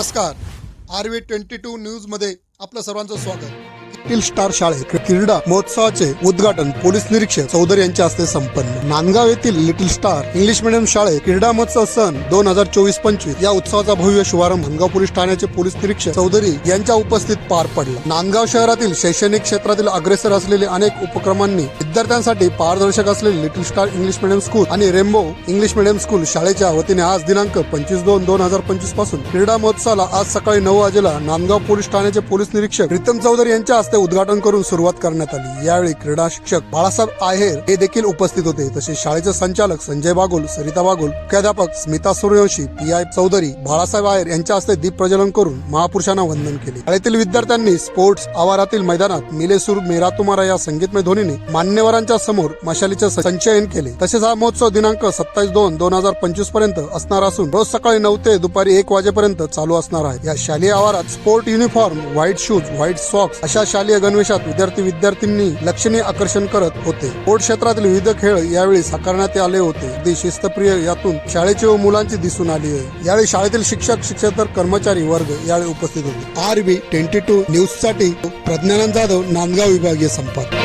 नमस्कार. R V twenty two न्यूजमध्ये आपलं सर्वांचं स्वागत. लिटिल स्टार शाळेत क्रीडा महोत्सवाचे उद्घाटन पोलीस निरीक्षक चौधरी यांच्या हस्ते संपन्न. नांदगाव येथील लिटिल स्टार इंग्लिश मिडियम शाळेत क्रीडा महोत्सव सन दोन हजार चोवीस पंचवीस या उत्सवाचा भव्य शुभारंभ नांदगाव पोलीस ठाण्याचे पोलीस निरीक्षक चौधरी यांच्या उपस्थित पार पडला. नांदगाव शहरातील शैक्षणिक क्षेत्रातील अग्रेसर असलेले अनेक उपक्रमांनी विद्यार्थ्यांसाठी पारदर्शक असलेले little star English medium school आणि रेम्बो इंग्लिश मिडियम स्कूल शाळेच्या वतीने आज दिनांक पंचवीस दोन दोन हजार पंचवीसपासून क्रीडा महोत्सवाला आज सकाळी नऊ वाजेला नांदगाव पोलीस ठाण्याचे पोलीस निरीक्षक प्रीतम चौधरी यांच्या हस्ते उद्घाटन करून सुरुवात करण्यात आली. यावेळी क्रीडा शिक्षक बाळासाहेब आहेर हे देखील उपस्थित होते. तसेच शाळेचे संचालक संजय बागुल सरिता बागुल मुख्याध्यापक स्मिता सूर्यवंशी पी आय चौधरी बाळासाहेब आहेर यांच्या हस्ते दीप प्रज्वलन करून महापुरुषांना वंदन केले. शाळेतील विद्यार्थ्यांनी स्पोर्ट्स आवारातील मैदानात मिलेसूर मेरा तुम्हारा या संगीतमय ध्वनीने मान्यवरांच्या समोर मशालीचे संचयन केले. तसेच हा महोत्सव दिनांक सत्तावीस दोन दोन हजार पंचवीसपर्यंत असणार असून रोज सकाळी नऊ ते दुपारी एक वाजेपर्यंत चालू असणार आहे. या शालेय आवारात sport uniform white shoes white socks अशा शालेय गणवेशात विद्यार्थी विद्यार्थ्यांनी लक्षणीय आकर्षण करत होते. स्पोर्ट क्षेत्रातील विविध खेळ यावेळी साकारण्यात आले होते. अगदी शिस्तप्रिय यातून शाळेची व मुलांची दिसून आली आहे. यावेळी शाळेतील शिक्षक शिक्षक कर्मचारी वर्ग यावेळी उपस्थित होते. आर बी ट्वेंटी टू न्यूजसाठी प्रज्ञानंद जाधव नांदगाव विभागीय संपादक.